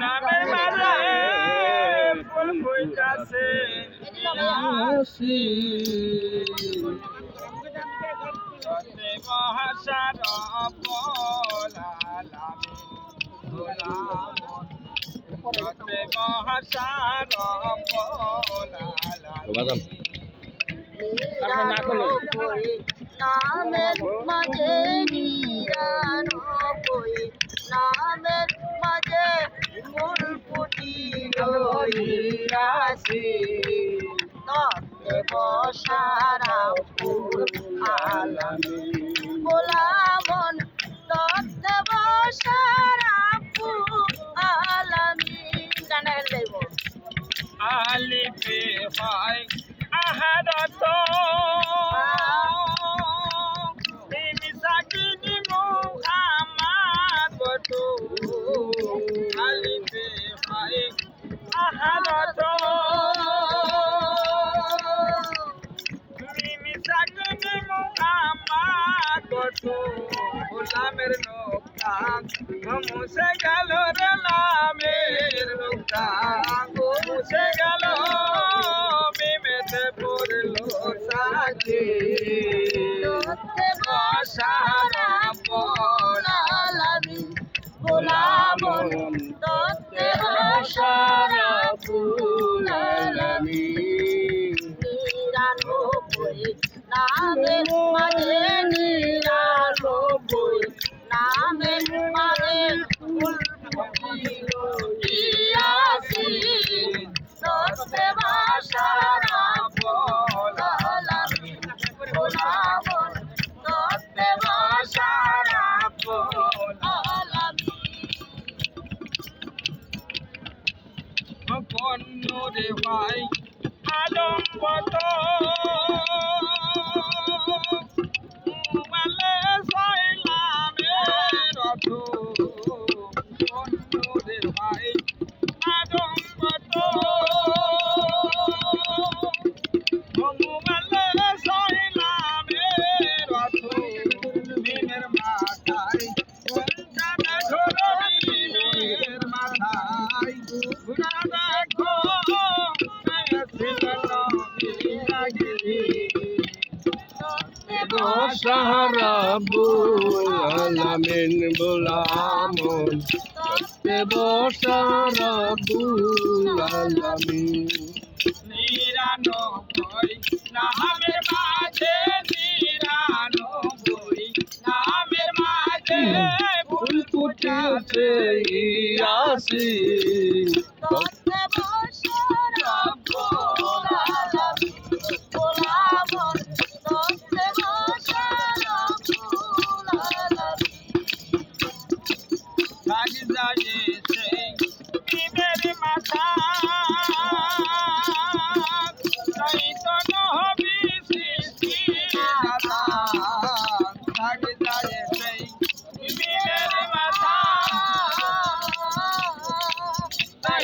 নামের মাঝে ফুল ফুইতাছে সতে মহাসার বলালামি গোলাম সতে মহাসার বলালামি নামের মাঝে নিরানব্বই, নামের মাঝে ফুল ফুটিল রাশি তত্ত্বে বসারা ফুল আলামি। গোলামন তত্ত্বে বসারা ফুল আলামি। গানের যাইব আলিপে হয় আহারত। মুহাম্মদ তো আলিপে হয় আহারত মিসাকিনি মুহাম্মদ গোলামের নোকা মুছে গেল রে নামের নোকা মুছে গেল মিমেতে পড়ল সাথে তত্ত্বে নিরানব্বই নামের মাঝে নিরানব্বই নামের মাঝে ফুল বসারা ফুল আলামি গোলামন তত্ত্বে বসারা ফুল ভাই আলম্বত বসারাবুল আলামিন বুলামন। সত্যে বসারাবুল আলামিন নিরানব্বই, নামের মাঝে নিরানব্বই, নামের মাঝে ফুল ফুটেছে ইয়াসি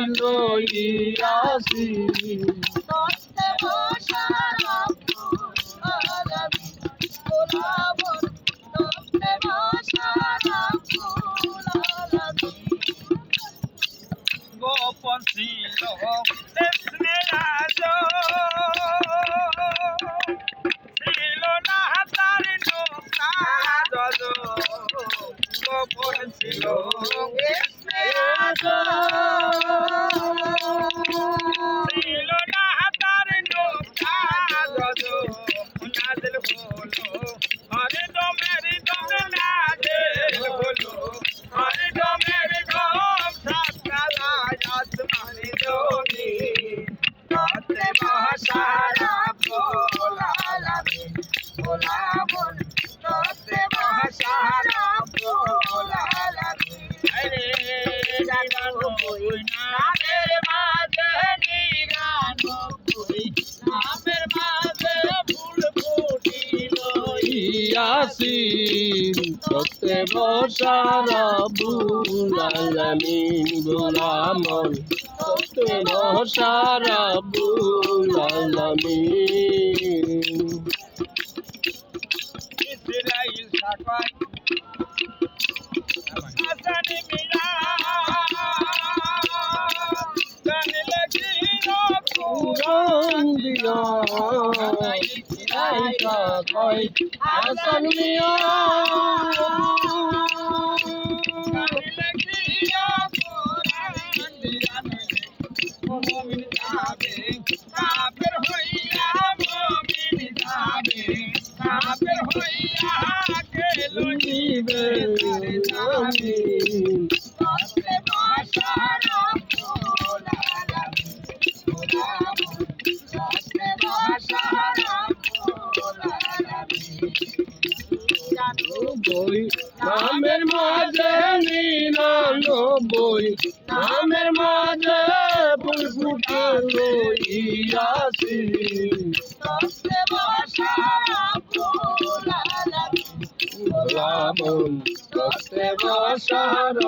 আলামি গোপন ছিল ছিল না তার নৌকাজ গোপন ছিল ইয়াসিন সত্যে বসারা বুলালামি গোলামন সত্যে বসারা বুলালামি আসামিয়া নব্বই। নামের মাঝে নিরানব্বই। নামের মাঝে ফুল ফুটালো ইয়াসি রাবণ বসার